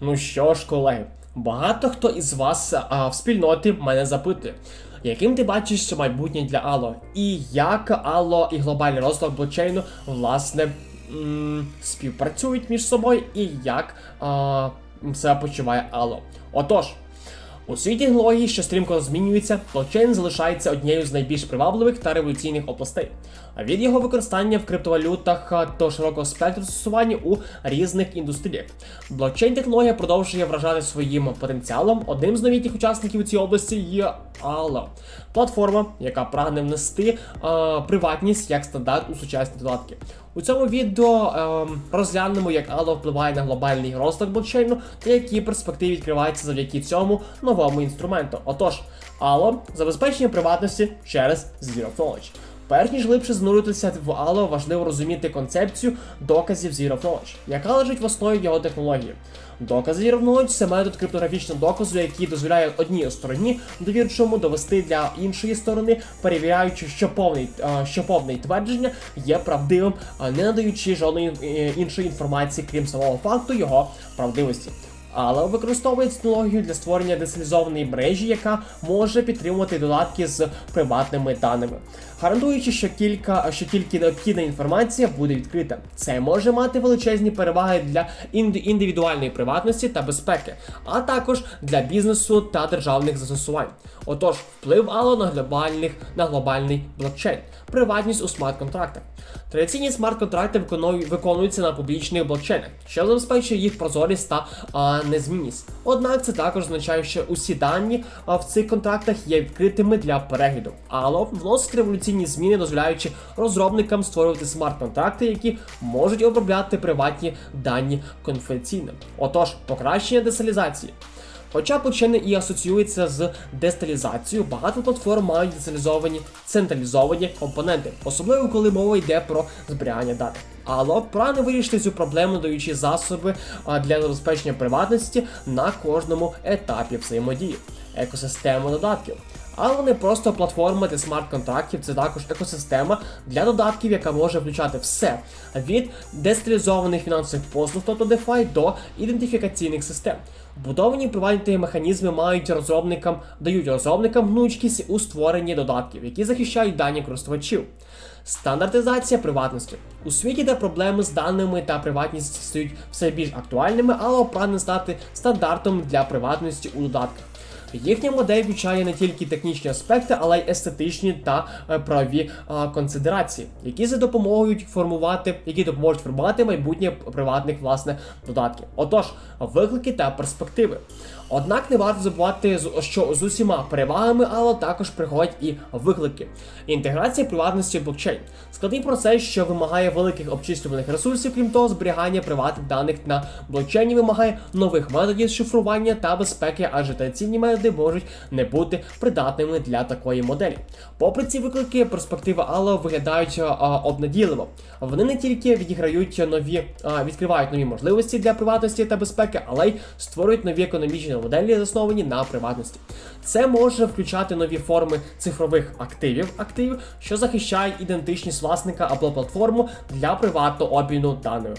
Ну що ж, колеги, багато хто із вас а, в спільноті мене запитує, яким ти бачиш майбутнє для Ало, і як Алло і глобальний розвиток блокчейну власне м, співпрацюють між собою, і як а, себе почуває Ало. Отож. У світі технологій, що стрімко змінюється, блокчейн залишається однією з найбільш привабливих та революційних областей. А від його використання в криптовалютах до широкого спектру застосування у різних індустріях. Блокчейн технологія продовжує вражати своїм потенціалом. Одним з новітніх учасників у цій області є Allo. платформа, яка прагне внести а, приватність як стандарт у сучасні додатки. У цьому відео ем, розглянемо, як Allo впливає на глобальний розвиток блокчейну та які перспективи відкриваються завдяки цьому новому інструменту. Отож, Allo – забезпечення приватності через Zero Knowledge. Перш ніж глибше зануритися в Allo, важливо розуміти концепцію доказів Zero Knowledge, яка лежить в основі його технології. Докази Zero Knowledge – це метод криптографічного доказу, який дозволяє одній стороні довірчому довести для іншої сторони, перевіряючи, що повний, е, що повне твердження є правдивим, не надаючи жодної е, іншої інформації, крім самого факту його правдивості. Але використовує технологію для створення децентралізованої мережі, яка може підтримувати додатки з приватними даними, гарантуючи, що кілька що тільки необхідна інформація буде відкрита. Це може мати величезні переваги для індивідуальної приватності та безпеки, а також для бізнесу та державних застосувань. Отож, вплив Алло на глобальних на глобальний блокчейн, приватність у смарт-контрактах. Традиційні смарт-контракти виконую- виконуються на публічних блокчейнах, що забезпечує їх прозорість та а, незмінність. Однак це також означає, що усі дані в цих контрактах є відкритими для перегляду. Алло вносить революційні зміни, дозволяючи розробникам створювати смарт-контракти, які можуть обробляти приватні дані конфіденційно. Отож, покращення децентралізації. Хоча блокчейни і асоціюється з десталізацією, багато платформ мають децентралізовані централізовані компоненти, особливо коли мова йде про зберігання даних. Але прагне вирішити цю проблему, даючи засоби для забезпечення приватності на кожному етапі взаємодії, екосистеми додатків. Але не просто платформа для смарт-контрактів, це також екосистема для додатків, яка може включати все від децентралізованих фінансових послуг, тобто DeFi, до ідентифікаційних систем. Вбудовані приватні механізми мають розробникам, дають розробникам гнучкість у створенні додатків, які захищають дані користувачів. Стандартизація приватності у світі, де проблеми з даними та приватністю стають все більш актуальними, але прагне стати стандартом для приватності у додатках. Їхня модель включає не тільки технічні аспекти, але й естетичні та е, правові е, консидерації, які за допомогою формувати, які допоможуть формувати майбутнє приватних власне додатків. Отож, виклики та перспективи. Однак не варто забувати, що з усіма перевагами, але також приходять і виклики. Інтеграція приватності в блокчейн. Складний процес, що вимагає великих обчислюваних ресурсів, крім того, зберігання приватних даних на блокчейні вимагає нових методів шифрування та безпеки, адже традиційні методи можуть не бути придатними для такої моделі. Попри ці виклики, перспективи Allo виглядають а, обнадійливо. Вони не тільки відіграють нові, а, відкривають нові можливості для приватності та безпеки, але й створюють нові економічні моделі, засновані на приватності. Це може включати нові форми цифрових активів, активів, що захищають ідентичність власника або платформу для приватного обміну даними.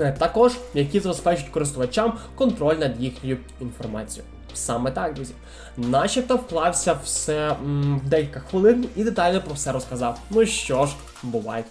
Е, Також які забезпечують користувачам контроль над їхньою інформацією. Саме так, друзі. Начебто вклався все м, в декілька хвилин і детально про все розказав. Ну що ж, бувайте.